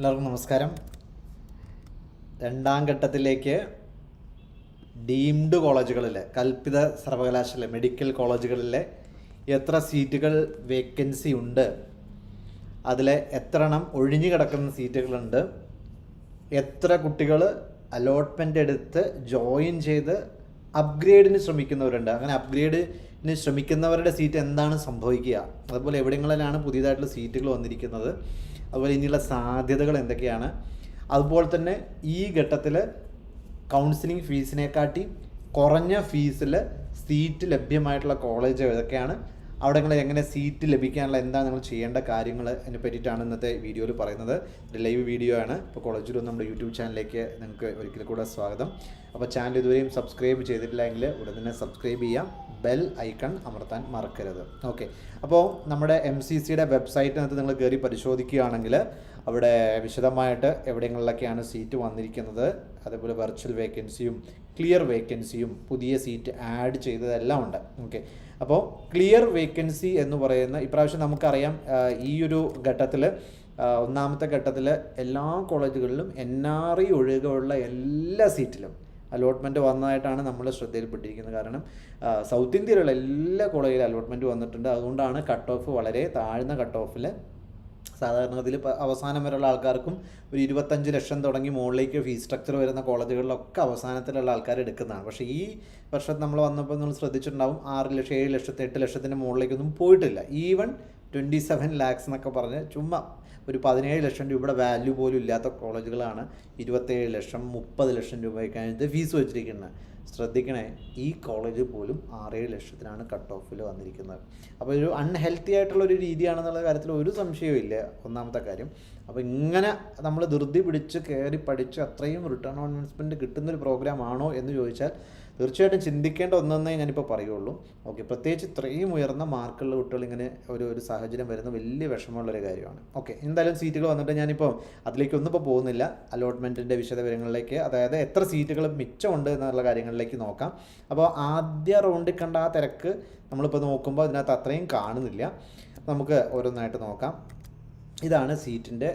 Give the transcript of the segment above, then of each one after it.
എല്ലാവർക്കും നമസ്കാരം. രണ്ടാം ഘട്ടത്തിലേക്ക് ഡീംഡ് കോളേജുകളിലെ കൽപ്പിത സർവകലാശാല മെഡിക്കൽ കോളേജുകളിലെ എത്ര സീറ്റുകൾ വേക്കൻസി ഉണ്ട്? അതിലെ എത്ര എണ്ണം ഒഴിഞ്ഞു കിടക്കുന്ന സീറ്റുകളുണ്ട്. എത്ര കുട്ടികൾ അലോട്ട്മെന്റ് എടുത്ത് ജോയിൻ ചെയ്ത് അപ്ഗ്രേഡിന് ശ്രമിക്കുന്നവരുണ്ട്? അങ്ങനെ അപ്ഗ്രേഡിന് ശ്രമിക്കുന്നവരുടെ സീറ്റ് എന്താണ് സംഭവിക്കുക? അതുപോലെ എവിടെങ്ങളിലാണ് പുതിയതായിട്ടുള്ള സീറ്റുകൾ വന്നിരിക്കുന്നത്? അതുപോലെ ഇനിയുള്ള സാധ്യതകൾ എന്തൊക്കെയാണ്? അതുപോലെ തന്നെ ഈ ഘട്ടത്തിൽ കൗൺസിലിംഗ് ഫീസിനെക്കാട്ടി കുറഞ്ഞ ഫീസിൽ സീറ്റ് ലഭ്യമായിട്ടുള്ള കോളേജ് ഏതൊക്കെയാണ്? അവിടെ നിങ്ങൾ എങ്ങനെ സീറ്റ് ലഭിക്കാനുള്ള എന്താണ് നിങ്ങൾ ചെയ്യേണ്ട കാര്യങ്ങൾ അതിനെ പറ്റിയിട്ടാണ് ഇന്നത്തെ വീഡിയോയിൽ പറയുന്നത്. ഒരു ലൈവ് വീഡിയോ ആണ്. ഇപ്പോൾ കോളേജിലും നമ്മുടെ യൂട്യൂബ് ചാനലിലേക്ക് നിങ്ങൾക്ക് ഒരിക്കൽ കൂടെ സ്വാഗതം. അപ്പോൾ ചാനൽ ഇതുവരെയും സബ്സ്ക്രൈബ് ചെയ്തിട്ടില്ലെങ്കിൽ ഉടൻ തന്നെ സബ്സ്ക്രൈബ് ചെയ്യാം. ബെൽ ഐക്കൺ അമർത്താൻ മറക്കരുത്. ഓക്കെ അപ്പോൾ നമ്മുടെ എം സി സിയുടെ വെബ്സൈറ്റിനകത്ത് നിങ്ങൾ കയറി പരിശോധിക്കുകയാണെങ്കിൽ അവിടെ വിശദമായിട്ട് എവിടെങ്ങളിലൊക്കെയാണ് സീറ്റ് വന്നിരിക്കുന്നത് അതേപോലെ വെർച്വൽ വേക്കൻസിയും ക്ലിയർ വേക്കൻസിയും പുതിയ സീറ്റ് ആഡ് ചെയ്തതെല്ലാം ഉണ്ട്. ഓക്കെ അപ്പോൾ ക്ലിയർ വേക്കൻസി എന്ന് പറയുന്ന ഇപ്രാവശ്യം നമുക്കറിയാം ഈ ഒരു ഘട്ടത്തിൽ ഒന്നാമത്തെ ഘട്ടത്തിൽ എല്ലാ കോളേജുകളിലും എൻ ആർ ഐ ഒഴികെയുള്ള എല്ലാ സീറ്റിലും അലോട്ട്മെന്റ് വന്നതായിട്ടാണ് നമ്മൾ ശ്രദ്ധയിൽപ്പെട്ടിരിക്കുന്നത്. കാരണം സൗത്ത് ഇന്ത്യയിലുള്ള എല്ലാ കോളേജിലും അലോട്ട്മെന്റ് വന്നിട്ടുണ്ട്. അതുകൊണ്ടാണ് കട്ട് ഓഫ് വളരെ താഴ്ന്ന കട്ട് ഓഫിൽ സാധാരണഗതിയിൽ അവസാനം വരെയുള്ള ആൾക്കാർക്കും ഒരു ഇരുപത്തഞ്ച് ലക്ഷം തുടങ്ങി മുകളിലേക്ക് ഫീസ് സ്ട്രക്ചർ വരുന്ന കോളേജുകളിലൊക്കെ അവസാനത്തിലുള്ള ആൾക്കാർ എടുക്കുന്നതാണ്. പക്ഷേ ഈ വർഷം നമ്മൾ വന്നപ്പോൾ നമ്മൾ ശ്രദ്ധിച്ചിട്ടുണ്ടാവും ആറ് ലക്ഷം ഏഴ് ലക്ഷത്തി എട്ട് ലക്ഷത്തിന്റെ മുകളിലേക്കൊന്നും പോയിട്ടില്ല. ഈവൺ ട്വന്റി സെവൻ ലാക്സ് എന്നൊക്കെ പറഞ്ഞ് ചുമ്മാ ഒരു പതിനേഴ് ലക്ഷം രൂപയുടെ വാല്യൂ പോലും ഇല്ലാത്ത കോളേജുകളാണ് ഇരുപത്തേഴ് ലക്ഷം മുപ്പത് ലക്ഷം രൂപയ്ക്കകത്ത് ഫീസ് വെച്ചിരിക്കുന്നത്. ശ്രദ്ധിക്കണേ ഈ കോളേജ് പോലും ആറേഴ് ലക്ഷത്തിനാണ് കട്ട് ഓഫിൽ വന്നിരിക്കുന്നത്. അപ്പോൾ ഒരു അൺഹെൽത്തി ആയിട്ടുള്ള ഒരു രീതിയാണെന്നുള്ള കാര്യത്തിൽ ഒരു സംശയവും ഒന്നാമത്തെ കാര്യം. അപ്പോൾ ഇങ്ങനെ നമ്മൾ ധൃതി പിടിച്ച് കയറി പഠിച്ച് അത്രയും റിട്ടേൺ ഓൺ ഇൻവെസ്റ്റ്മെന്റ് കിട്ടുന്നൊരു പ്രോഗ്രാം ആണോ എന്ന് ചോദിച്ചാൽ തീർച്ചയായിട്ടും ചിന്തിക്കേണ്ട ഒന്നെന്നേ ഞാനിപ്പോൾ പറയുള്ളൂ. ഓക്കെ പ്രത്യേകിച്ച് ഇത്രയും ഉയർന്ന മാർക്കുള്ള കുട്ടികൾ ഇങ്ങനെ ഒരു ഒരു സാഹചര്യം വരുന്ന വലിയ വിഷമമുള്ളൊരു കാര്യമാണ്. ഓക്കെ എന്തായാലും സീറ്റുകൾ വന്നിട്ട് ഞാനിപ്പോൾ അതിലേക്കൊന്നും ഇപ്പോൾ പോകുന്നില്ല. അലോട്ട്മെന്റിന്റെ വിശദവിവരങ്ങളിലേക്ക് അതായത് എത്ര സീറ്റുകൾ മിച്ചമുണ്ട് എന്നുള്ള കാര്യങ്ങളിലേക്ക് നോക്കാം. അപ്പോൾ ആദ്യ റൗണ്ടിൽ കണ്ട ആ തിരക്ക് നമ്മളിപ്പോൾ നോക്കുമ്പോൾ അതിനകത്ത് അത്രയും കാണുന്നില്ല. നമുക്ക് ഓരോന്നായിട്ട് നോക്കാം. ഇതാണ് സീറ്റിന്റെ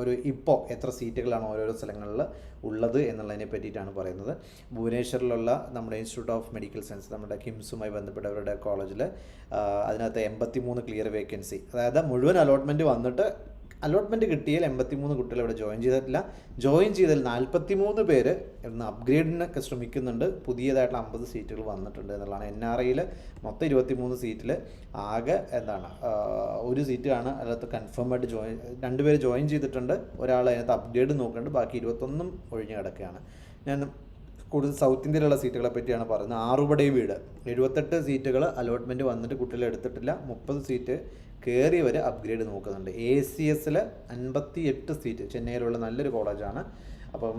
ഒരു ഇപ്പോൾ എത്ര സീറ്റുകളാണ് ഓരോരോ സ്ഥലങ്ങളിൽ ഉള്ളത് എന്നുള്ളതിനെ പറ്റിയിട്ടാണ് പറയുന്നത്. ഭുവനേശ്വറിലുള്ള നമ്മുടെ ഇൻസ്റ്റിറ്റ്യൂട്ട് ഓഫ് മെഡിക്കൽ സയൻസ് നമ്മുടെ കിംസുമായി ബന്ധപ്പെട്ടവരുടെ കോളേജിൽ അതിനകത്ത് എൺപത്തി മൂന്ന് ക്ലിയർ വേക്കൻസി അതായത് മുഴുവൻ അലോട്ട്മെന്റ് വന്നിട്ട് അലോട്ട്മെന്റ് കിട്ടിയാൽ എൺപത്തിമൂന്ന് കുട്ടികൾ ഇവിടെ ജോയിൻ ചെയ്തിട്ടില്ല. ജോയിൻ ചെയ്തതിൽ നാൽപ്പത്തി മൂന്ന് പേര് ഇന്ന് അപ്ഗ്രേഡിനൊക്കെ ശ്രമിക്കുന്നുണ്ട്. പുതിയതായിട്ടുള്ള അമ്പത് സീറ്റുകൾ വന്നിട്ടുണ്ട് എന്നുള്ളതാണ് എൻ ആർ ഐയിൽ മൊത്തം ഇരുപത്തിമൂന്ന് സീറ്റിൽ ആകെ എന്താണ് ഒരു സീറ്റാണ് അതിനകത്ത് കൺഫേം ആയിട്ട് ജോയിൻ രണ്ടുപേര് ജോയിൻ ചെയ്തിട്ടുണ്ട്. ഒരാൾ അതിനകത്ത് അപ്ഗ്രേഡ് നോക്കുന്നുണ്ട്. ബാക്കി ഇരുപത്തൊന്നും ഒഴിഞ്ഞു കിടക്കുകയാണ്. ഞാൻ കൂടുതൽ സൗത്ത് ഇന്ത്യയിലുള്ള സീറ്റുകളെ പറ്റിയാണ് പറയുന്നത്. ആറുപടൈ വീട്. എഴുപത്തെട്ട് സീറ്റുകൾ അലോട്ട്മെന്റ് വന്നിട്ട് കുട്ടികൾ എടുത്തിട്ടില്ല. മുപ്പത് സീറ്റ് കയറിയവർ അപ്ഗ്രേഡ് നോക്കുന്നുണ്ട്. എ സി എസിൽ അൻപത്തി എട്ട് സീറ്റ് ചെന്നൈയിലുള്ള നല്ലൊരു കോളേജാണ് അപ്പം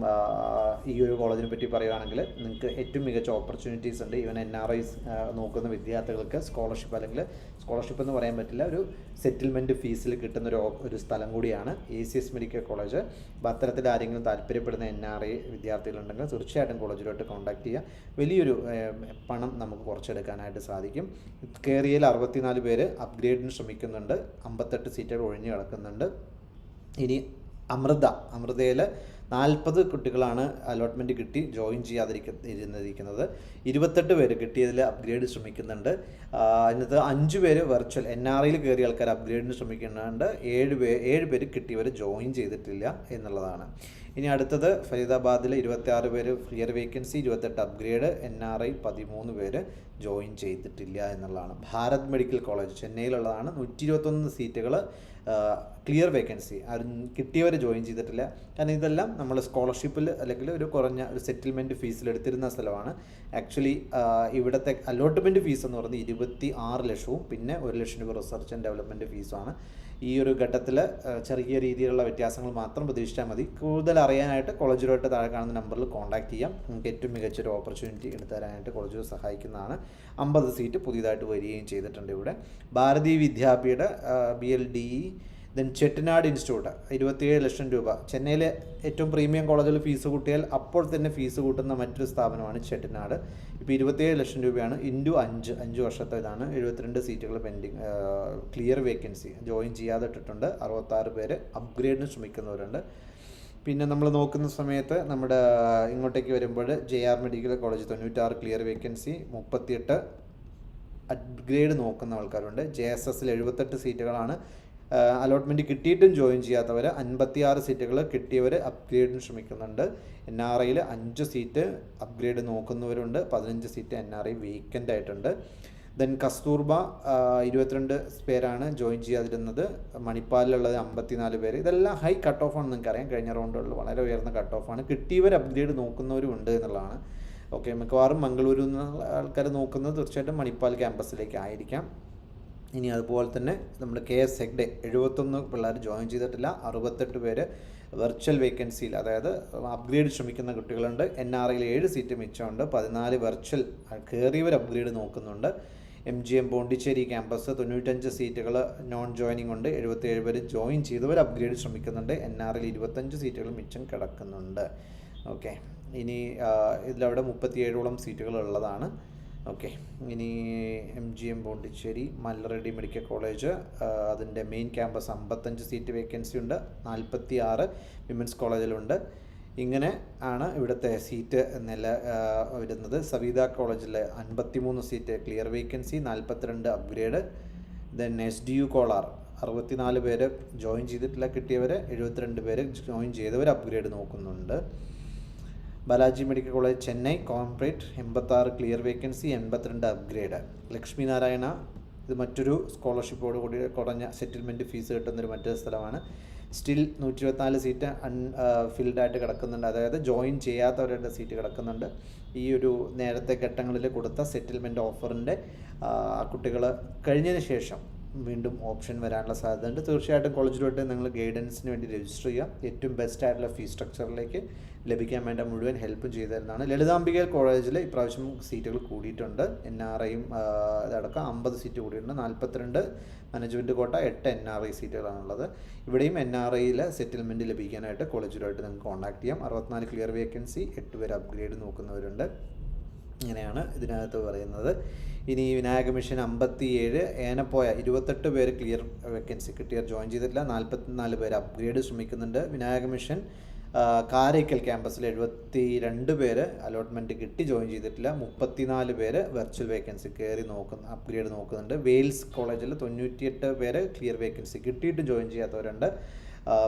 ഈ ഒരു കോളേജിനെ പറ്റി പറയുകയാണെങ്കിൽ നിങ്ങൾക്ക് ഏറ്റവും മികച്ച ഓപ്പർച്യൂണിറ്റീസ് ഉണ്ട്. ഈവൻ എൻ ആർ ഐസ് നോക്കുന്ന വിദ്യാർത്ഥികൾക്ക് സ്കോളർഷിപ്പ് അല്ലെങ്കിൽ സ്കോളർഷിപ്പ് എന്ന് പറയാൻ പറ്റില്ല ഒരു സെറ്റിൽമെന്റ് ഫീസിൽ കിട്ടുന്ന ഒരു ഒരു സ്ഥലം കൂടിയാണ് A C S medical college അപ്പോൾ അത്തരത്തിൽ ആരെങ്കിലും താല്പര്യപ്പെടുന്ന എൻ ആർ ഐ വിദ്യാർത്ഥികളുണ്ടെങ്കിൽ തീർച്ചയായിട്ടും കോളേജിലോട്ട് കോൺടാക്ട് ചെയ്യുക. വലിയൊരു പണം നമുക്ക് കുറച്ചെടുക്കാനായിട്ട് സാധിക്കും. കയറിയയിൽ അറുപത്തിനാല് പേര് അപ്ഗ്രേഡിന് ശ്രമിക്കുന്നുണ്ട്. അമ്പത്തെട്ട് സീറ്റുകൾ ഒഴിഞ്ഞു കിടക്കുന്നുണ്ട്. ഇനി അമൃത അമൃതയിൽ നാൽപ്പത് കുട്ടികളാണ് അലോട്ട്മെന്റ് കിട്ടി ജോയിൻ ചെയ്യാതിരിക്ക ഇരുപത്തെട്ട് പേര് കിട്ടിയതിൽ അപ്ഗ്രേഡ് ശ്രമിക്കുന്നുണ്ട്. അതിനകത്ത് അഞ്ച് പേര് വെർച്വൽ എൻ ആർ ഐയിൽ കയറിയ ആൾക്കാർ അപ്ഗ്രേഡിന് ശ്രമിക്കുന്നുണ്ട്. ഏഴ് പേ ഏഴ് പേര് കിട്ടിയവർ ജോയിൻ ചെയ്തിട്ടില്ല എന്നുള്ളതാണ്. ഇനി അടുത്തത് ഫരീദാബാദിൽ ഇരുപത്തി ആറ് പേര് ക്ലിയർ വേക്കൻസി ഇരുപത്തെട്ട് അപ്ഗ്രേഡ് എൻ ആർ ഐ പതിമൂന്ന് പേര് ജോയിൻ ചെയ്തിട്ടില്ല എന്നുള്ളതാണ്. ഭാരത് മെഡിക്കൽ കോളേജ് ചെന്നൈയിലുള്ളതാണ്. നൂറ്റി ഇരുപത്തൊന്ന് സീറ്റുകൾ ക്ലിയർ വേക്കൻസി ആരും കിട്ടിയവരെ ജോയിൻ ചെയ്തിട്ടില്ല. കാരണം ഇതെല്ലാം നമ്മൾ സ്കോളർഷിപ്പിൽ അല്ലെങ്കിൽ ഒരു കുറഞ്ഞ ഒരു സെറ്റിൽമെന്റ് ഫീസിൽ എടുത്തിരുന്ന സ്ഥലമാണ്. ആക്ച്വലി ഇവിടുത്തെ അലോട്ട്മെന്റ് ഫീസ് എന്ന് പറയുന്നത് ഇരുപത്തി ആറ് ലക്ഷവും പിന്നെ ഒരു ലക്ഷം രൂപ റിസർച്ച് ആൻഡ് ഡെവലപ്മെന്റ് ഫീസുമാണ് ഈ ഒരു ഘട്ടത്തിൽ ചെറിയ രീതിയിലുള്ള വ്യത്യാസങ്ങൾ മാത്രം പ്രതീക്ഷിച്ചാൽ മതി. കൂടുതൽ അറിയാനായിട്ട് കോളേജിലോട്ട് താഴെ കാണുന്ന നമ്പറിൽ കോൺടാക്ട് ചെയ്യാം. നിങ്ങൾക്ക് ഏറ്റവും മികച്ചൊരു ഓപ്പർച്യൂണിറ്റി എടുത്തരാനായിട്ട് കോളേജുകൾ കോളേജ് സഹായിക്കുന്നതാണ്. അമ്പത് സീറ്റ് പുതിയതായിട്ട് വരികയും ചെയ്തിട്ടുണ്ട് ഇവിടെ. ഭാരതീയ വിദ്യാഭ്യയുടെ B L D then Chettinad institute ഇരുപത്തിയേഴ് ലക്ഷം രൂപ. ചെന്നൈയിലെ ഏറ്റവും പ്രീമിയം കോളേജിൽ ഫീസ് കൂട്ടിയാൽ അപ്പോൾ തന്നെ ഫീസ് കൂട്ടുന്ന മറ്റൊരു സ്ഥാപനമാണ് ചെട്ടിനാട് ഇപ്പോൾ ഇരുപത്തിയേഴ് ലക്ഷം രൂപയാണ് ഇന്റു അഞ്ച് അഞ്ച് വർഷത്തെ ഇതാണ്. എഴുപത്തിരണ്ട് സീറ്റുകൾ പെൻഡിങ് ക്ലിയർ വേക്കൻസി ജോയിൻ ചെയ്യാതെ ഇട്ടിട്ടുണ്ട് അറുപത്താറ് പേര് അപ്ഗ്രേഡിന് ശ്രമിക്കുന്നവരുണ്ട്. പിന്നെ നമ്മൾ നോക്കുന്ന സമയത്ത് നമ്മുടെ ഇങ്ങോട്ടേക്ക് വരുമ്പോൾ ജെ ആർ മെഡിക്കൽ കോളേജ് തൊണ്ണൂറ്റാറ് ക്ലിയർ വേക്കൻസി മുപ്പത്തിയെട്ട് അപ്ഗ്രേഡ് നോക്കുന്ന ആൾക്കാരുണ്ട്. ജെ എസ് എസിൽ എഴുപത്തെട്ട് സീറ്റുകളാണ് അലോട്ട്മെന്റ് കിട്ടിയിട്ടും ജോയിൻ ചെയ്യാത്തവർ അൻപത്തിയാറ് സീറ്റുകൾ കിട്ടിയവർ അപ്ഗ്രേഡിന് ശ്രമിക്കുന്നുണ്ട്. എൻ ആർ ഐയിൽ അഞ്ച് സീറ്റ് അപ്ഗ്രേഡ് നോക്കുന്നവരുണ്ട്. പതിനഞ്ച് seat N R I vacant ആയിട്ടുണ്ട്. ദെൻ കസ്തൂർബ ഇരുപത്തിരണ്ട് പേരാണ് ജോയിൻ ചെയ്യാതിരുന്നത്. മണിപ്പാലിലുള്ളത് അമ്പത്തിനാല് പേര്. ഇതെല്ലാം ഹൈ കട്ട് ഓഫ് നിങ്ങൾക്ക് നിങ്ങൾക്കറിയാം. കഴിഞ്ഞ റൗണ്ടുകളിൽ വളരെ ഉയർന്ന കട്ട് ഓഫ് ആണ്. കിട്ടിയവർ അപ്ഗ്രേഡ് നോക്കുന്നവരും ഉണ്ട് എന്നുള്ളതാണ്. ഓക്കെ മിക്കവാറും മംഗളൂരിൽ നിന്നുള്ള ആൾക്കാർ നോക്കുന്നത് തീർച്ചയായിട്ടും മണിപ്പാൽ ക്യാമ്പസിലേക്ക് ആയിരിക്കാം. ഇനി അതുപോലെ തന്നെ നമ്മൾ കെ എസ് ഹെഗ്ഡെ എഴുപത്തൊന്ന് പിള്ളേർ ജോയിൻ ചെയ്തിട്ടില്ല അറുപത്തെട്ട് പേര് വെർച്വൽ വേക്കൻസിയിൽ അതായത് അപ്ഗ്രേഡ് ശ്രമിക്കുന്ന കുട്ടികളുണ്ട്. എൻ ആർ ഐയിൽ ഏഴ് സീറ്റ് മിച്ചമുണ്ട്. പതിനാല് വെർച്വൽ കയറിയവർ അപ്ഗ്രേഡ് നോക്കുന്നുണ്ട്. M G M Pondicherry campus തൊണ്ണൂറ്റഞ്ച് സീറ്റുകൾ നോൺ ജോയിനിങ് ഉണ്ട്. എഴുപത്തേഴ് പേര് ജോയിൻ ചെയ്തവർ അപ്ഗ്രേഡ് ശ്രമിക്കുന്നുണ്ട്. എൻ ആർ ഐയിൽ ഇരുപത്തഞ്ച് സീറ്റുകൾ മിച്ചം കിടക്കുന്നുണ്ട്. ഓക്കെ ഇനി ഇതിലവിടെ മുപ്പത്തിയേഴോളം സീറ്റുകൾ ഉള്ളതാണ്. ഓക്കെ ഇനി M G M Pondicherry Mallareddy medical college അതിന്റെ മെയിൻ ക്യാമ്പസ് അമ്പത്തഞ്ച് സീറ്റ് വേക്കൻസി ഉണ്ട് നാൽപ്പത്തി ആറ് വിമൻസ് കോളേജിലുണ്ട് ഇങ്ങനെ ആണ് ഇവിടുത്തെ സീറ്റ് നില വരുന്നത്. സവിത കോളേജിൽ അൻപത്തിമൂന്ന് സീറ്റ് ക്ലിയർ വേക്കൻസി നാൽപ്പത്തിരണ്ട് upgrade then S D U Kolar അറുപത്തിനാല് പേര് ജോയിൻ ചെയ്തിട്ടില്ല കിട്ടിയവർ എഴുപത്തിരണ്ട് പേര് ജോയിൻ ചെയ്തവർ അപ്ഗ്രേഡ് നോക്കുന്നുണ്ട്. Balaji medical college Chennai concrete എൺപത്താറ് ക്ലിയർ വേക്കൻസി എൺപത്തിരണ്ട് അപ്ഗ്രേഡ്. ലക്ഷ്മി നാരായണ ഇത് മറ്റൊരു സ്കോളർഷിപ്പോട് കൂടി കുറഞ്ഞ സെറ്റിൽമെന്റ് ഫീസ് കിട്ടുന്നൊരു മറ്റൊരു സ്ഥലമാണ്. സ്റ്റിൽ നൂറ്റി ഇരുപത്തിനാല് സീറ്റ് അൺ ഫിൽഡായിട്ട് കിടക്കുന്നുണ്ട്. അതായത് ജോയിൻ ചെയ്യാത്തവരുടെ സീറ്റ് കിടക്കുന്നുണ്ട്. ഈ ഒരു നേരത്തെ ഘട്ടങ്ങളിൽ കൊടുത്ത സെറ്റിൽമെന്റ് ഓഫറിന്റെ കുട്ടികൾ കഴിഞ്ഞതിന് ശേഷം വീണ്ടും ഓപ്ഷൻ വരാനുള്ള സാധ്യതയുണ്ട്. തീർച്ചയായിട്ടും കോളേജിലോട്ട് നിങ്ങൾ ഗൈഡൻസിന് വേണ്ടി രജിസ്റ്റർ ചെയ്യുക. ഏറ്റവും ബെസ്റ്റ് ആയിട്ടുള്ള ഫീസ് സ്ട്രക്ചറിലേക്ക് ലഭിക്കാൻ വേണ്ട മുഴുവൻ ഹെൽപ്പും ചെയ്തു തരുന്നതാണ് ലളിതാംബിക കോളേജിൽ ഇപ്രാവശ്യം സീറ്റുകൾ കൂടിയിട്ടുണ്ട്. എൻ ആർ ഐയും അതടക്കം അമ്പത് സീറ്റ് കൂടിയിട്ടുണ്ട്. നാൽപ്പത്തിരണ്ട് മാനേജ്മെന്റ് കോട്ട എട്ട് എൻ ആർ ഐ സീറ്റുകളാണുള്ളത് ഇവിടെയും എൻ ആർ ഐയിൽ സെറ്റിൽമെന്റ് ലഭിക്കാനായിട്ട് കോളേജിലോട്ട് നിങ്ങൾക്ക് കോൺടാക്ട് ചെയ്യാം. അറുപത്തിനാല് ക്ലിയർ വേക്കൻസി എട്ട് പേര് അപ്ഗ്രേഡ് നോക്കുന്നവരുണ്ട്. ഇങ്ങനെയാണ് ഇതിനകത്ത് പറയുന്നത്. ഇനി വിനായക മിഷൻ അമ്പത്തിയേഴ് ഏനപ്പോയ ഇരുപത്തെട്ട് പേര് ക്ലിയർ വേക്കൻസി കിട്ടിയർ ജോയിൻ ചെയ്തിട്ടില്ല. നാൽപ്പത്തിനാല് പേര് അപ്ഗ്രേഡ് ശ്രമിക്കുന്നുണ്ട്. വിനായക മിഷൻ കാരയ്ക്കൽ ക്യാമ്പസിൽ എഴുപത്തി രണ്ട് പേര് അലോട്ട്മെന്റ് കിട്ടി ജോയിൻ ചെയ്തിട്ടില്ല. മുപ്പത്തിനാല് പേര് വെർച്വൽ വേക്കൻസി കയറി നോക്കുന്ന അപ്ഗ്രേഡ് നോക്കുന്നുണ്ട്. വെയിൽസ് കോളേജിൽ തൊണ്ണൂറ്റിയെട്ട് പേര് ക്ലിയർ വേക്കൻസി കിട്ടിയിട്ട് ജോയിൻ ചെയ്യാത്തവരുണ്ട്.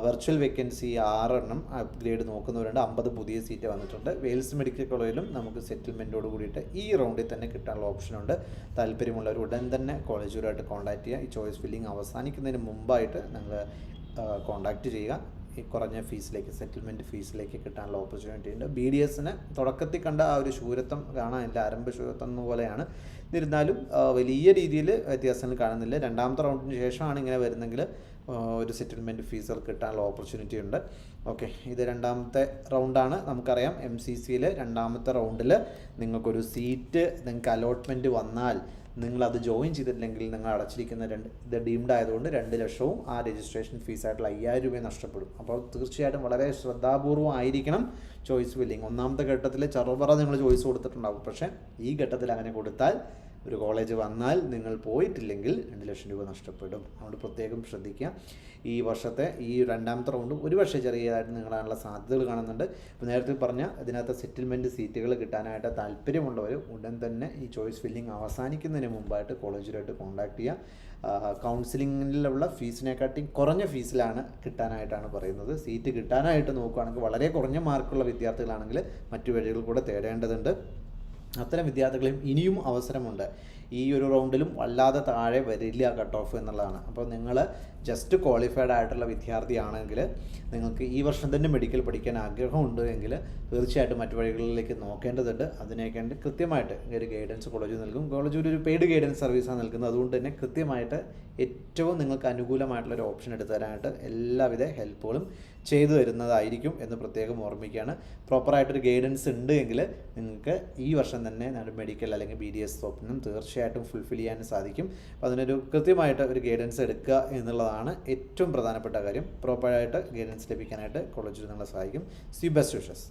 വെർച്വൽ വേക്കൻസി ആറെണ്ണം അപ്ഗ്രേഡ് നോക്കുന്നവരുണ്ട്. അമ്പത് പുതിയ സീറ്റ് വന്നിട്ടുണ്ട്. വെയിൽസ് മെഡിക്കൽ കോളേജിലും നമുക്ക് സെറ്റിൽമെന്റോട് കൂടിയിട്ട് ഈ റൗണ്ടിൽ തന്നെ കിട്ടാനുള്ള ഓപ്ഷനുണ്ട് താല്പര്യമുള്ളവർ ഉടൻ തന്നെ കോളേജുമായിട്ട് കോൺടാക്ട് ചെയ്യുക. ഈ ചോയ്സ് ഫില്ലിംഗ് അവസാനിക്കുന്നതിന് മുമ്പായിട്ട് നിങ്ങൾ കോൺടാക്റ്റ് ചെയ്യുക. ഈ കുറഞ്ഞ ഫീസിലേക്ക് സെറ്റിൽമെന്റ് ഫീസിലേക്ക് കിട്ടാനുള്ള ഓപ്പർച്യൂണിറ്റി ഉണ്ട്. ബി ഡി എസിന് തുടക്കത്തിൽ കണ്ട ആ ഒരു ശൂരത്വം കാണാനില്ല ആരംഭ ശൂരത്വം എന്ന പോലെയാണ്. എന്നിരുന്നാലും വലിയ രീതിയിൽ വ്യത്യാസങ്ങൾ കാണുന്നില്ല. രണ്ടാമത്തെ റൗണ്ടിന് ശേഷമാണ് ഇങ്ങനെ വരുന്നെങ്കിൽ ഒരു സെറ്റിൽമെന്റ് ഫീസുകൾ കിട്ടാനുള്ള ഓപ്പർച്യൂണിറ്റി ഉണ്ട്. ഓക്കെ ഇത് രണ്ടാമത്തെ റൗണ്ടാണ് നമുക്കറിയാം എം സി സിയിൽ രണ്ടാമത്തെ റൗണ്ടിൽ നിങ്ങൾക്കൊരു സീറ്റ് നിങ്ങൾക്ക് അലോട്ട്മെന്റ് വന്നാൽ നിങ്ങളത് ജോയിൻ ചെയ്തിട്ടില്ലെങ്കിൽ നിങ്ങൾ അടച്ചിരിക്കുന്ന രണ്ട് ഇത് ഡീംഡ് ആയതുകൊണ്ട് രണ്ട് ലക്ഷവും ആ രജിസ്ട്രേഷൻ ഫീസായിട്ടുള്ള അയ്യായിരം രൂപയും നഷ്ടപ്പെടും. അപ്പോൾ തീർച്ചയായിട്ടും വളരെ ശ്രദ്ധാപൂർവം ആയിരിക്കണം ചോയ്സ് ഫില്ലിങ് ഒന്നാമത്തെ ഘട്ടത്തിൽ ചെറുപറ നിങ്ങൾ ചോയ്സ് കൊടുത്തിട്ടുണ്ടാവും. പക്ഷേ ഈ ഘട്ടത്തിൽ അങ്ങനെ കൊടുത്താൽ ഒരു കോളേജ് വന്നാൽ നിങ്ങൾ പോയിട്ടില്ലെങ്കിൽ രണ്ട് ലക്ഷം രൂപ നഷ്ടപ്പെടും. അതുകൊണ്ട് പ്രത്യേകം ശ്രദ്ധിക്കുക. ഈ വർഷത്തെ ഈ രണ്ടാമത്തെ റൗണ്ട് ഒരു പക്ഷേ ചെറിയതായിട്ട് നിങ്ങളാണുള്ള സാധ്യതകൾ കാണുന്നുണ്ട്. ഇപ്പോൾ നേരത്തെ പറഞ്ഞ ഇതിനകത്ത് സെറ്റിൽമെന്റ് സീറ്റുകൾ കിട്ടാനായിട്ട് താല്പര്യമുള്ളവർ ഉടൻ തന്നെ ഈ ചോയ്സ് ഫില്ലിംഗ് അവസാനിക്കുന്നതിന് മുമ്പായിട്ട് കോളേജിലായിട്ട് കോൺടാക്ട് ചെയ്യുക. കൗൺസിലിങ്ങിലുള്ള ഫീസിനെക്കാട്ടി കുറഞ്ഞ ഫീസിലാണ് കിട്ടാനായിട്ടാണ് പറയുന്നത്. സീറ്റ് കിട്ടാനായിട്ട് നോക്കുകയാണെങ്കിൽ വളരെ കുറഞ്ഞ മാർക്കുള്ള വിദ്യാർത്ഥികളാണെങ്കിൽ മറ്റു വഴികൾ കൂടെ തേടേണ്ടതുണ്ട്. അത്തരം വിദ്യാർത്ഥികളെയും ഇനിയും അവസരമുണ്ട്. ഈ ഒരു റൗണ്ടിലും വല്ലാതെ താഴെ വരില്ല കട്ട് ഓഫ് എന്നുള്ളതാണ്. അപ്പോൾ നിങ്ങൾ ജസ്റ്റ് ക്വാളിഫൈഡ് ആയിട്ടുള്ള വിദ്യാർത്ഥിയാണെങ്കിൽ നിങ്ങൾക്ക് ഈ വർഷം തന്നെ മെഡിക്കൽ പഠിക്കാൻ ആഗ്രഹമുണ്ട് എങ്കിൽ തീർച്ചയായിട്ടും മറ്റു വഴികളിലേക്ക് നോക്കേണ്ടതുണ്ട്. അതിനൊക്കെ കൃത്യമായിട്ട് ഒരു ഗൈഡൻസ് കോളേജ് നൽകും. കോളേജ് ഒരു പെയ്ഡ് ഗൈഡൻസ് സർവീസാണ് നൽകുന്നത്. അതുകൊണ്ട് തന്നെ കൃത്യമായിട്ട് ഏറ്റവും നിങ്ങൾക്ക് അനുകൂലമായിട്ടുള്ള ഒരു ഓപ്ഷൻ എടുത്തു തരാനായിട്ട് എല്ലാവിധ ഹെൽപ്പുകളും ചെയ്തു തരുന്നതായിരിക്കും എന്ന് പ്രത്യേകം ഓർമ്മിക്കുകയാണ്. പ്രോപ്പറായിട്ടൊരു ഗൈഡൻസ് ഉണ്ട് എങ്കിൽ നിങ്ങൾക്ക് ഈ വർഷം തന്നെ മെഡിക്കൽ അല്ലെങ്കിൽ ബി ഡി എസ് സ്വപ്നം തീർച്ചയായിട്ടും ഫുൾഫിൽ ചെയ്യാൻ സാധിക്കും. അപ്പോൾ അതിനൊരു കൃത്യമായിട്ട് ഒരു ഗൈഡൻസ് എടുക്കുക എന്നുള്ളതാണ് ഏറ്റവും പ്രധാനപ്പെട്ട കാര്യം. പ്രോപ്പറായിട്ട് ഗൈഡൻസ് ലഭിക്കാനായിട്ട് കോളേജിൽ നിങ്ങളെ സഹായിക്കും. C best wishes